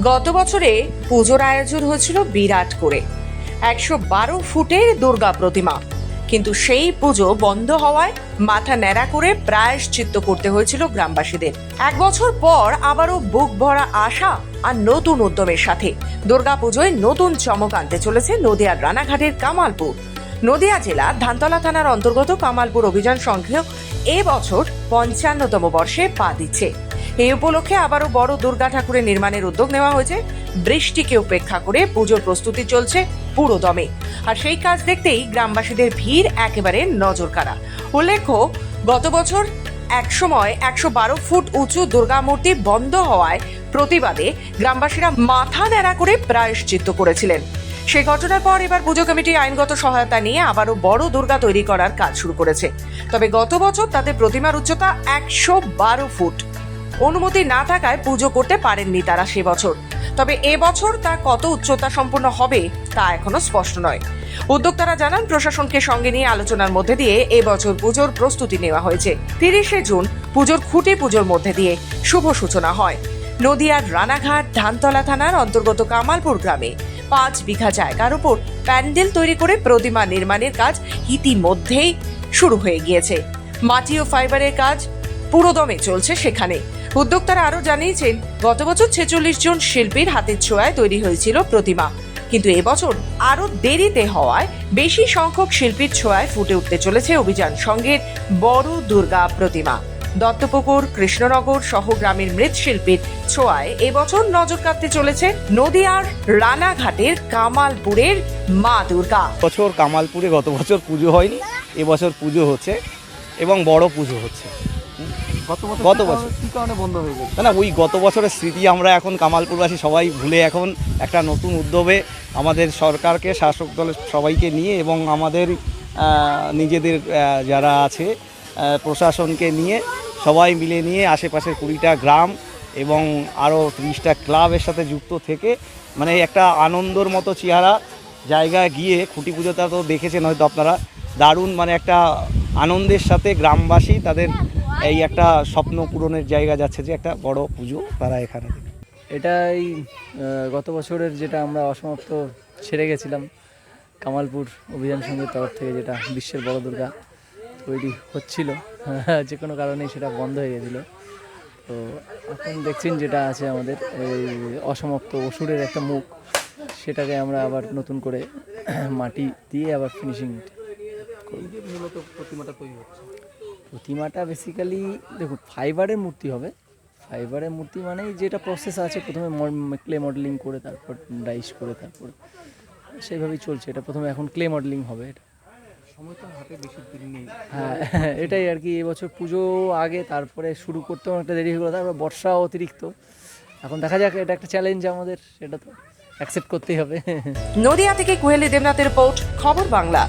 গত বছরে পুজোর আয়োজন হয়েছিল বিরাট করে। একশো বারো ফুটের দুর্গা প্রতিমা। কিন্তু সেই পুজো বন্ধ হওয়ায় মাথা ন্যাড়া করে প্রায়শ্চিত্ত করতে হয়েছিল গ্রামবাসীদের। এক বছর পর আবারও বুক ভরা আশা আর নতুন উদ্যমের সাথে দুর্গা পুজোয় নতুন চমক আনতে চলেছে নদিয়ার রানাঘাটের কামালপুর। নদিয়া জেলা ধানতলা থানার অন্তর্গত কামালপুর অভিযান সংঘেও এবছর পঞ্চান্নতম বর্ষে পা দিচ্ছে। এই উপলক্ষে আবারও বড় দুর্গা ঠাকুরের নির্মাণের উদ্যোগ নেওয়া হয়েছে। বৃষ্টিকে উপেক্ষা করে পুজোর প্রস্তুতি চলছে পুরো দমে। আর সেই কাজ দেখতেই গ্রামবাসীদের ভিড় একেবারে নজর কাড়া উল্লেখ্য, গত বছর একসময় একশো বারো ফুট উঁচু দুর্গা মূর্তি বন্ধ হওয়ায় প্রতিবাদে গ্রামবাসীরা মাথা ন্যাড়া করে প্রায়শ্চিত্ত করেছিলেন। সেই ঘটনার পর এবার পুজো কমিটি আইনগত সহায়তা নিয়ে আবারও বড় দুর্গা তৈরি করার কাজ শুরু করেছে। তবে গত বছর তাদের প্রতিমার উচ্চতা একশো বারো ফুট। অনুমতি না থাকায় পুজো করতে পারেননি তারা সে বছর। তবে এবছর তা কত উচ্চতা সম্পন্ন হবে তা এখনও স্পষ্ট নয়। উদ্যোক্তারা জানান, প্রশাসনকে সঙ্গে নিয়ে আলোচনার মধ্যে দিয়ে এবছর পুজোর প্রস্তুতি নেওয়া হয়েছে। তিরিশে জুন পুজোর খুঁটি পুজোর মধ্যে দিয়ে শুভ সূচনা হয়। নদিয়ার রানাঘাট, ধানতলা থানার অন্তর্গত কামালপুর গ্রামে পাঁচ বিঘা জায়গার উপর প্যান্ডেল তৈরি করে প্রতিমা নির্মাণের কাজ ইতিমধ্যেই শুরু হয়ে গিয়েছে। মাটি ও ফাইবারের কাজ পুরোদমে চলছে সেখানে। উদ্যোক্তারা আরও জানিয়েছেন, গত বছর ছেচল্লিশ জন শিল্পীর হাতের ছোঁয়ায় তৈরি হয়েছিল প্রতিমা। কিন্তু এবছর আরও দেরিতে হওয়ায় বেশি সংখ্যক শিল্পীর ছোঁয়ায় ফুটে উঠতে চলেছে অভিযান সংঘের বড় দুর্গা প্রতিমা। দত্তপুকুর, কৃষ্ণনগর সহ গ্রামের মৃৎশিল্পীর ছোঁয়ায় এবছর নজর কাটতে চলেছে নদিয়ার রানাঘাটের কামালপুরের মা দুর্গা। বছর কামালপুরে গত বছর পুজো হয়নি, এবছর পুজো হচ্ছে এবং বড় পুজো হচ্ছে। গত বছর কি কারণে- বন্ধ হয়ে গেছে। না না ওই গত বছরের স্মৃতি আমরা এখন কামালপুরবাসী সবাই ভুলে এখন একটা নতুন উদ্যোগে আমাদের সরকারকে শাসক দলের সবাইকে নিয়ে এবং আমাদের নিজেদের যারা আছে প্রশাসনকে নিয়ে সবাই মিলে নিয়ে আশেপাশের কুড়িটা গ্রাম এবং আরও ত্রিশটা ক্লাবের সাথে যুক্ত থেকে মানে একটা আনন্দর মতো চেহারা জায়গায় গিয়ে খুঁটি পুজোটা তো দেখেছেন হয়তো আপনারা দারুণ মানে একটা আনন্দের সাথে গ্রামবাসী তাদের এই একটা স্বপ্ন পূরণের জায়গা যাচ্ছে যে একটা বড় পুজো তারা এখানে। এটাই গত বছরের যেটা আমরা অসমাপ্ত ছেড়ে গেছিলাম কামালপুর অভিযান সঙ্গীর তরফ থেকে যেটা বিশ্বের বড় দুর্গা তৈরি হচ্ছিল যে কোনো কারণেই সেটা বন্ধ হয়ে গেছিল। তো এখন দেখছেন যেটা আছে আমাদের এই অসমাপ্ত অসুরের একটা মুখ সেটাকে আমরা আবার নতুন করে মাটি দিয়ে আবার ফিনিশিং মূলত প্রতিমাটা তৈরি হচ্ছে। প্রতিমাটা বেসিক্যালি দেখুন ফাইবারের মূর্তি হবে। ফাইবারের মূর্তি মানেই যেটা প্রসেস আছে প্রথমে ক্লে মডেলিং করে তারপর ডাইস করে তারপর সেইভাবেই চলছে। এটা প্রথমে এখন ক্লে মডেলিং হবে এটা। সময় তো হাতে বেশি দিন নেই। হ্যাঁ এটাই আর কি এবছর পুজো আগে তারপরে শুরু করতেও একটা দেরি হয়ে গেলো তারপর বর্ষা অতিরিক্ত। এখন দেখা যাক এটা একটা চ্যালেঞ্জ আমাদের সেটা তো অ্যাকসেপ্ট করতেই হবে। নদিয়া থেকে কুহেলি দেবনাথের রিপোর্ট খবর বাংলা।